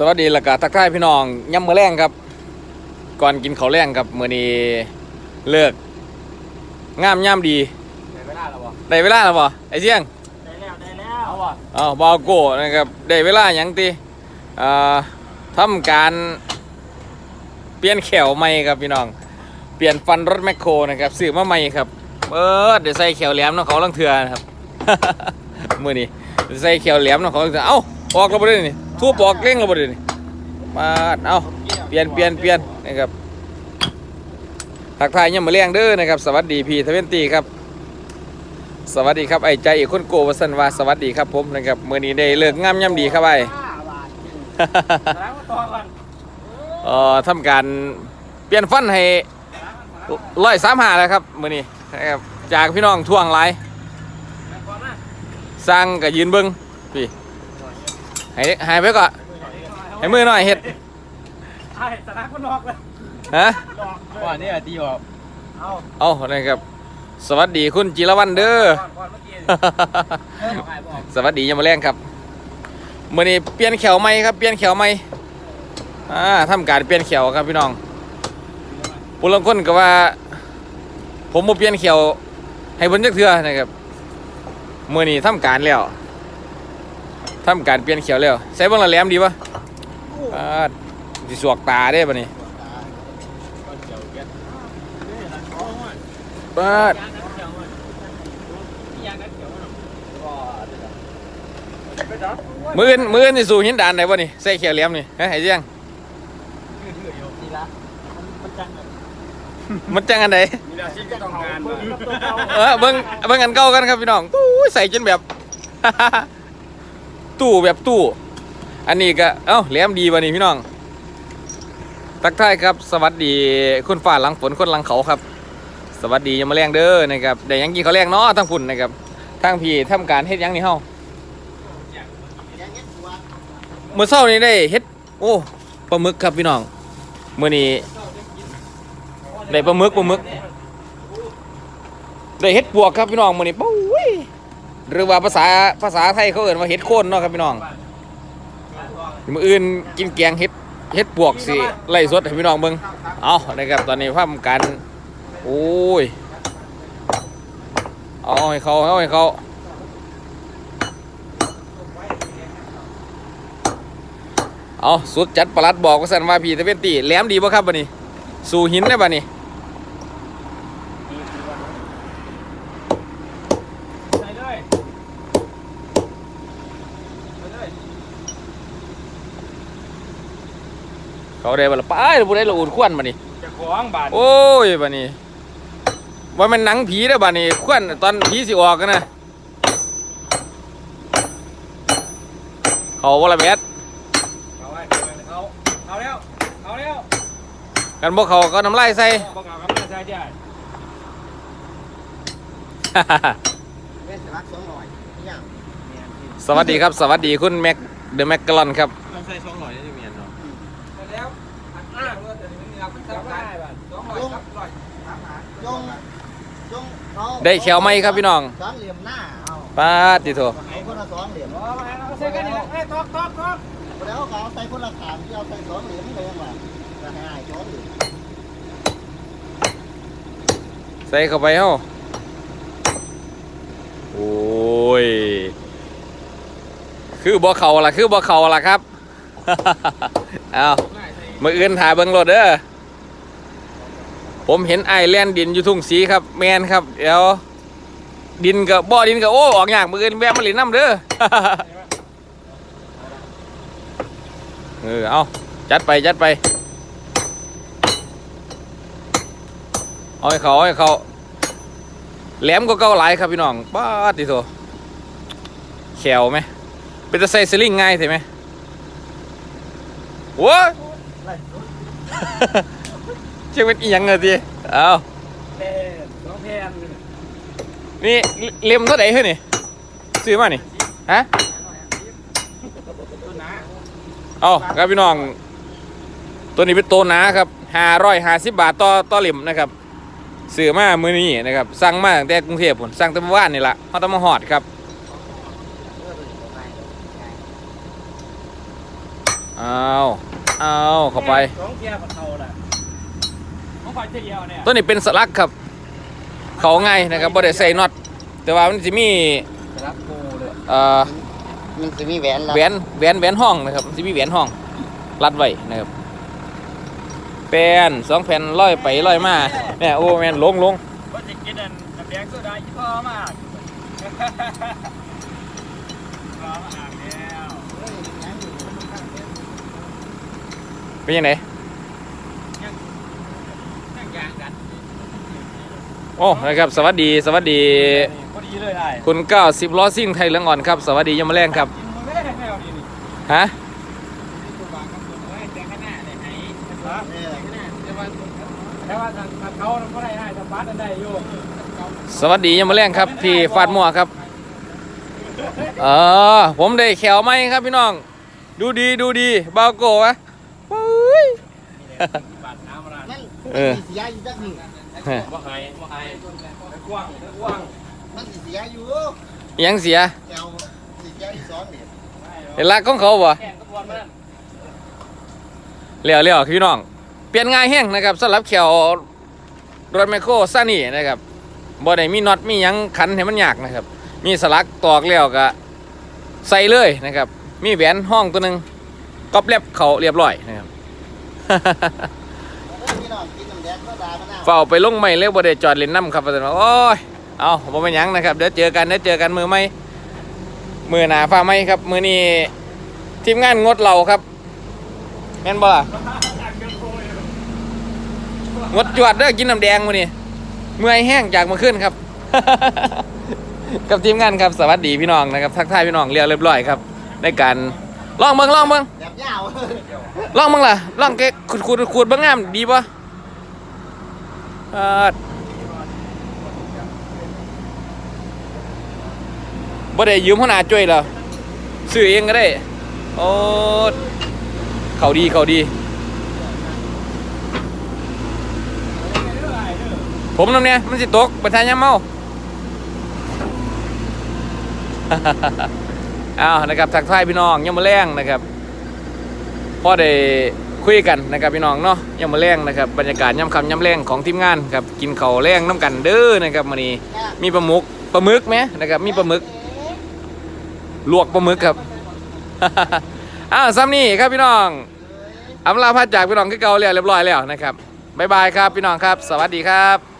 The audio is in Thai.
สวัสดีและกาทักทายพี่น้องย่ำมือแรงครับ ก่อนกินข้าวแรงครับมื้อนี้เลิกงามย่ำดีได้เวลาแล้วบ่ได้เวลาแล้วบ่ไอ้เสี่ยงได้แล้วได้แล้วเอาบ่อ้าวบาวโก้นะครับได้เวลาหยังติอ่าทำการเปลี่ยนแขวใหม่ครับพี่น้อง เปลี่ยนฟันรถแมคโครนะครับซื้อมาใหม่ครับเออเดี๋ยวใส่แขวแหลมน้องเขาลังเถื่อนะครับมื้อนี้เดี๋ยวใส่แขวแหลมน้องเขาลังเถื่อเอ้าออกแล้วบ่ได้นี่ ทุบออกเร่งแล้วบ่ได้นี่มาเอ้าเปลี่ยนเปลี่ยนเปลี่ยนนะครับทักทายยังมาเลี้ยงเด้อนะครับ สวัสดีพี่ทเวนตีครับ สวัสดีครับไอ้ใจอีกคนโกวสันวาสวัสดีครับผมนะครับเมื่อนี้ได้เลิกงามย่ำดีครับไอ้าบาทล้างต่อก่อนเอ่อทำการเปลี่ยนฟันให้ร้อยสามหาแล้วครับมื่อนี้นะครับจากพี่น้องท่วงหลายแล้วก่อนนะสร้างกับยืนเบิ้งพี่ ให้หายไปก่อนให้มือหน่อยเฮ็ดไอ้สนามก็นอกเลยฮะดอกก่อนนี่ตีออกเอาเอานะครับ สวัสดีคุณจิรวันเด้อก่อนก่อนเมื่อกี้เออไอ้บอกสวัสดียามมาแรงครับมื่อนี้เปลี่ยนแขวใหม่ครับเปลี่ยนแขวใหม่อ่าทำการเปลี่ยนแขวครับพี่น้องผู้ลางคนก็ว่า ผมมาเปลี่ยนแขวให้เบนจักเทือนะครับมื่อนี้ทำการแล้ว ทำการเปลี่ยนแขวแล้วใส่เบ้างละแหลมดีปะอ่าสิสวกตาได้ปะนี่ปาดมืออื่นมืออื่นสิสู่หินดานไหนวะนี่ใส่แขวแหลมนี่ฮะไอ้เจียงนี่ละมันจังเลยมันจังอันไหนนี่ละชิ้นก็ต้องการมาเออเบิ่งเบิ่งอันเก่ากันครับพี่น้องตู้ยใส่จนแบบ ตู้แบบตู้ อันนี้ก็ เอ้าแหลมดีวะนี่พี่น้องทักทายครับ สวัสดีคุณฝ่าหลังฝนคนหลังเขาครับ สวัสดียามมาแรงเด้อนะครับได้ยังกินเขาวแรงเนาะทั้งฝุ่นนะครับทั้งพี่ทำการเฮ็ดหยังนี่เฮาเมื่อเช้านี้ได้เฮ็ด โอ้ปลาหมึกครับพี่น้องเมื้อนี้ได้ปลาหมึกปลาหมึกได้เห็ดปวกครับพี่น้องเมื้อนี้ปุ้ย หรือว่าภาษาภาษาไทยเขาเอ่นว่าเห็ดโคนเนาะครับพี่น้องมืออื่นกินแกงเห็ดเห็ดปวกสิไล่สดให้พี่น้องเบิ่งเอานะครับตอนนี้พาทำการโอ้ยเอาให้เขาเอาให้เขาเอาสุดจัดประลัดบอกว่าสันว่าพี่ตะเวนตีแหลมดีบ่ครับบัดนี้ สู่หินได้บัดนี้ ใส่เลยใส่เลย เขาได้บ่ละไป้ายผู้ใดละอุ่นควันบัดนี้จะของบาทโอ้ยบัดนี้ว่ามันหนังผีเด้อบัดนี้ควันตอนผีสิออกกันนะเขาบ่ละแมดเอาไว้เอาเอาแล้วเอาแล้วกันบ่เขาก็น้ำลายใส่ บอกเอาครับใส่ได้เวสรักสองร้อยเนี่ยสวัสดีครับ สวัสดีคุณแม็กเดอะแม็กกะลอนครับ ต้องใส่สองร้อยได้เมียนเนาะแล้วอันอ้างว่าแต่ ไม่มีเราเป็นสองร้อยบาทสองร้อยครับร้อยสามหาจงจงเขาได้แขวไหมครับพี่น้องสองเหลี่ยมหน้าเอาปาดติโถเอาคนละสองเหลี่ยมเอามาเอาใส่กันนี่ละเอ้ยตอกตอกตอกแล้วเขาเอาใส่คนละขางที่เอาใส่สองเหลี่ยมเลยยังไงจะให้สองเหลี่ยมใส่เข้าไปเฮาโอ้ย คือบ่เขาล่ะ คือบ่เขาล่ะครับ เอามืออื่นถ่ายเบิ่งรถเด้อ ผมเห็นไอแลนดินอยู่ทุ่งสีครับ แมนครับ เดี๋ยว ดินกับบ่อดินกับโอ้ออกยากมืออื่นแวะมาหลินน้ำเด้อเออเอาจัดไปจัดไปเอาให้เขาเอาให้เขาแหลมก็เก่าหลายครับพี่น้องป้าดติโถแขวไหมเป็นจะใส่สลิงง่ายใช่ไหมว้ยเชื่อเป็นอีหยังเลยที เอาแผ่นสองแผ่นนี่เล่มเท่าไหร่เฮ้ยนี่ซื้อมานี่ฮะต้นหนาเอาครับพี่น้อง ตัวนี้เป็นตัวหนาครับห้าร้อยห้าสิบบาทต่อต่อเหลี่ยมนะครับซื้อมามือนี้นะครับ สั่งมาตั้งแต่กรุงเทพผมสั่งแต่เมื่อวานนี่ละเขาต้องมาหอดครับเอาเอาเข้าไปสองเกียร์กับเขาแหละ ตัวนี้เป็นสลักครับ เขาง่ายนะครับบ่ได้ใส่น็อตแต่ว่ามันสิมีรับโกเลยเอ่อมันจะมีแหวนละแหวนแหวนแหวนห้องนะครับมันสิมีแหวนห้องรัดไว้นะครับแผ่นสองแผ่นร้อยไปร้อยมาเนี่ยโอ้แม่นลงลงว่าจะกินอันน้ำแดงโซดายี่ห้อมากรอมาอ่านแล้วเป็นยังไง นั่งยางกัน โอ้นะครับสวัสดีสวัสดี พอดีเลยได้คุณเก้าสิบล้อซิ่งไทยเหลืองอ่อนครับ สวัสดียามมอแรงครับกินมือไม่ได้แนวนี้นี่ฮะตัวบางกับตัวน้อยแจงข้างหน้าเลยไหนเนี่ยแต่ว่าทางเขาเขาได้ได้สปาร์ตได้อยู่สวัสดียามมอแรงครับพี่ฟาดมั่วครับเออผมได้แขวไหมครับพี่น้อง ดูดีดูดีบาโกะวะปุ้ยบาดน้ำมานั่นเออ สีเสียอยู่จักหนึ่ง ว่าไงว่าไงกว้างกว้างมันสีเสียอยู่ยังเสียแกวสีเสียอีกสองเหรียญเป็นรักของเขาบ่แข่งกระบวนมันเลี้ยวเลี้ยวพี่น้อง เปลี่ยนง่ายแห้งนะครับสำหรับแขวรถแมคโครซ่านี่นะครับบ่ได้มีน็อตมีหยังขันให้มันยากนะครับ มีสลักตอกแล้วก็ใส่เลยนะครับ มีแหวนห้องตัวหนึ่งก๊อบเล็บเขาเรียบร้อยนะครับ พี่น้องกินน้ำแดงก็ดามะนาวเฝ้าไปลงไม่เรียกบ่ได้จอดเล่นน้ำครับอาจารย์ว่าโอ้ยเอาบ่เป็นหยังนะครับเดี๋ยวเจอกันเดี๋ยวเจอกันมือไหมมือหนาฟ้าไหมครับ มือนี้ทีมงานงดเหล่าครับแม่นบ่ล่ะงดจวดเด้อกินน้ำแดงมื้อนี้เมื่อยแห้งจากเมื่อคืนครับ กับทีมงานครับสวัสดีพี่น้องนะครับ ทักทายพี่น้องเรียบเรียบร้อยครับในการลองเบิ่งลองเบิ่งแบบยาวลองเบิ่งล่ะลองแกะขูดขูดขูดเบิ่งงามดีป่ะเออ บ่ได้ยืมหัวหน้าจ้วยเหรอซื้อเองก็ได้ โอ้เขาดีเขาดี ผมน้ำเนี่ยมันสิตกประธานยามเมาอ้าวนะครับทักทายพี่น้องยังมาแรงนะครับพ่อได้ คุยกันนะครับพี่น้องเนาะยังมาแรงนะครับบรรยากาศย่ำคำย่ำแรงของทีมงานครับกินข้าวแรงน้ำกันเด้อนะครับมื้อนี้มีปลาหมึกปลาหมึกไหมนะครับมีปลาหมึกลวกปลาหมึกครับอ้าวซ้ำนี่ครับพี่น้องอำลาพัดจากพี่น้องคือเก่าแล้วเรียบร้อยแล้วนะครับบ๊ายบายครับพี่น้องครับ สวัสดีครับ